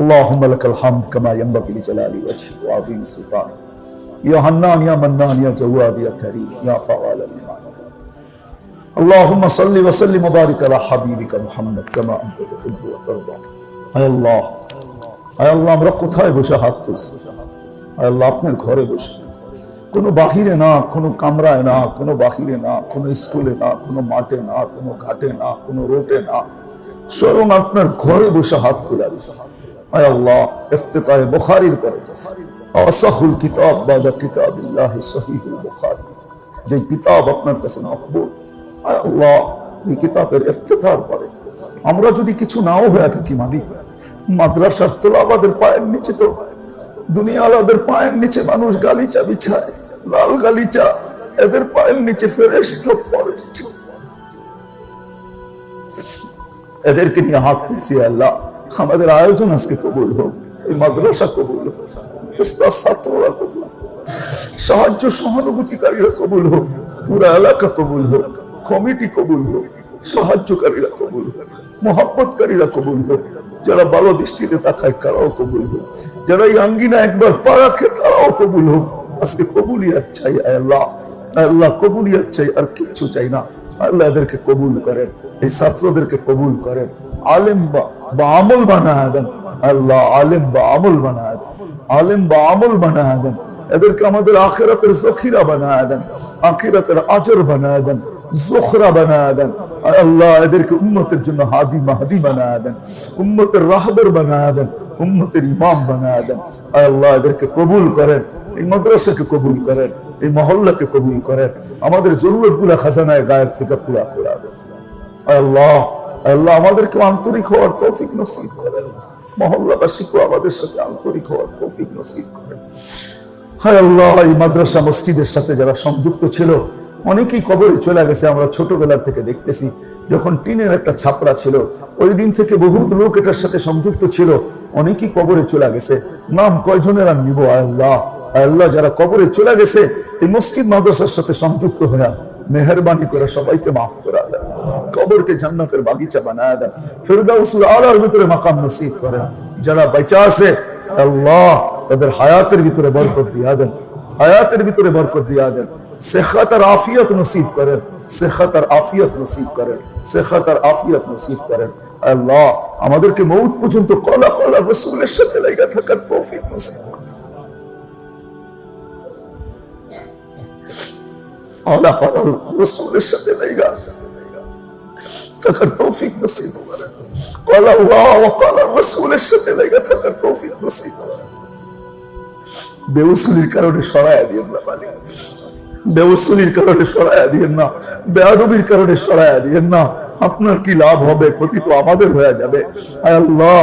اللهم لك الحمد كما ينبغي لجلال وجهك وعظيم سلطانك يا حنان يا منان يا جواد يا كريم يا فعال لما يريد. اللهم صل وسلم وبارك على حبيبك محمد كما انت تحب وترضى আয় আল্লাহ আয় আল্লাহ আমরা কোথায় বসে হাত তুলছি আয় আল্লাহ আপনার ঘরে বসে কোনো বাহিরে না কোনো কামরায় না কোনো বাহিরে না কোনো স্কুলে না কোনো মাঠে না কোনো ঘাটে না কোনো রোটে না স্বয়ং আপনার ঘরে বসে হাত তুলে দিছে আয় আল্লাহ, ইফতেতায়ে বুখারীর আসাহুল কিতাব বাদা কিতাবিল্লাহি সহিহুল বুখারী। যে কিতাব আপনার কাছে আল্লাহ, এই কিতাবের আমরা যদি কিছু নাও হয়ে থাকি মালিক, মাদ্রাসার তোলাবাদের পায়ের নিচে তো দুনিয়ালাদের পায়ের নিচে মানুষ গালিচা বিছায়, লাল গালিচা, এদের পায়ের নিচে ফেরেস্ত পরে এদেরকে নিয়ে হাত তুলছি আল্লাহ। আমাদের আয়োজন আজকে কবুল হোক, এই মাদ্রাসা কবুল হোক সাহায্য সহানুভূতিকারীরা কবুল হোক, পুরা এলাকা কবুল হোক, কমিটি কবুল হোক, সাহায্যকারীরা কবুল হোক মোহাম্মতকারীরা কবুল হোক, যারা ভালো দৃষ্টিতে তাকায় তারাও কবুল হোক, যারা এই আঙ্গিনা একবার পা রাখে তারাও কবুল হোক। আজকে কবুলিয়াত চাই আল্লাহ আল্লাহ, কবুলিয়াত চাই, আর কিচ্ছু চাই না। আল্লাহ এদেরকে কবুল করেন, এই ছাত্রদেরকে কবুল করেন। আলেম বা আমল দেন আল্লাহ আলেম বা আমল বানায় দেন বা আমল দেন এদেরকে আমাদের আখেরাতের জখিরা বানায় দেন বানায় দেন জোখরা দেন আল্লাহ এদেরকে উম্মতের জন্য হাদি মাহাদি বানায় দেন রাহবের বানায় দেন ইমাম বানায় দেন আল্লাহ এদেরকে কবুল করেন। এই মাদ্রাসাকে কবুল করেন। এই মহল্লাকে কবুল করেন। আমাদের জরুরতগুলা খাজানায় গায়েব থেকে পুরা পুরা দেন। আল্লাহ আল্লাহ আমাদেরকে আন্তরিক হওয়ার তৌফিক নসিব করেন। মহল্লাবাসীকে আমাদের সাথে আন্তরিক হওয়ার তৌফিক নসিব করেন। হায় আল্লাহ, এই মাদ্রাসা মসজিদের সাথে যারা সংযুক্ত ছিল, অনেকেই কবরে চলে গেছে, আমরা ছোটবেলার থেকে দেখতেছি, যখন টিনের একটা ছাপড়া ছিল, ওই দিন থেকে বহুত লোক এটার সাথে সংযুক্ত ছিল, অনেকেই কবরে চলে গেছে। নাম কয়জনের আর নিব? আল্লাহ আল্লাহ, যারা কবরে চলে গেছে, এই মসজিদ মাদ্রাসার সাথে সংযুক্ত হয়ে মেহরবানি করে সবাইকে মাফ করে দেন কবরকে জান্নাতের বাগিচা বানায় দেন। ফেরদাউসুল আলার ভিতরে মাকাম নসিব করেন। যারা বেঁচে আছে, আল্লাহ তাদের হায়াতের ভিতরে বরকত দিয়া দেন। হায়াতের ভিতরে বরকত দিয়া দেন। সেখাত আর আফিয়ত নসিব করেন। সেখাত আর আফিয়ত নসিব করেন। সেখাত আর আফিয়ত নসিব করেন। আল্লাহ আমাদেরকে মৌত পর্যন্ত কলা কলা রসুলের সাথে লেগে থাকার তৌফিক নসিব করেন কলা কলা রসুলের সাথে লেগে থাকার তৌফিক নসিব করেন قال الله وقال الرسول সাথে লেগে থাকার তৌফিক নসিব করেন বেউসুলির কারণে সরায়া দিয়ে না মালিক বেউসুলির কারণে সরায়া দিয়েন না বেয়াদবির কারণে সরায়া দিয়েন না আপনার কি লাভ হবে ক্ষতি তো আমাদের হয়ে যাবে আয় আল্লাহ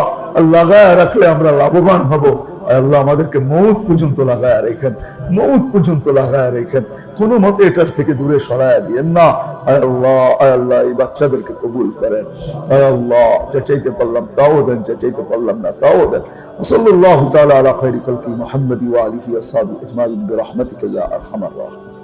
লাগায় রাখলে আমরা লাভবান হব আয় আল্লাহ আমাদেরকে মৌত পর্যন্ত লাগায় রেখেন, মৌত পর্যন্ত লাগায় রেখেন। কোনো মতে এটার থেকে দূরে সরায় দিয়েন না। আয় আল্লাহ, আয় এই বাচ্চাদেরকে কবুল করেন। আয় আল্লাহ, যা চাইতে পারলাম তাও দেন, যা পারলাম না তাও দেন। ওসল্লাহ তালা আলা খৈরিকলকি মোহাম্মদ আলহি আসাদু ইজমাইল রহমতিকা ইয়া আরহামার রাহমান।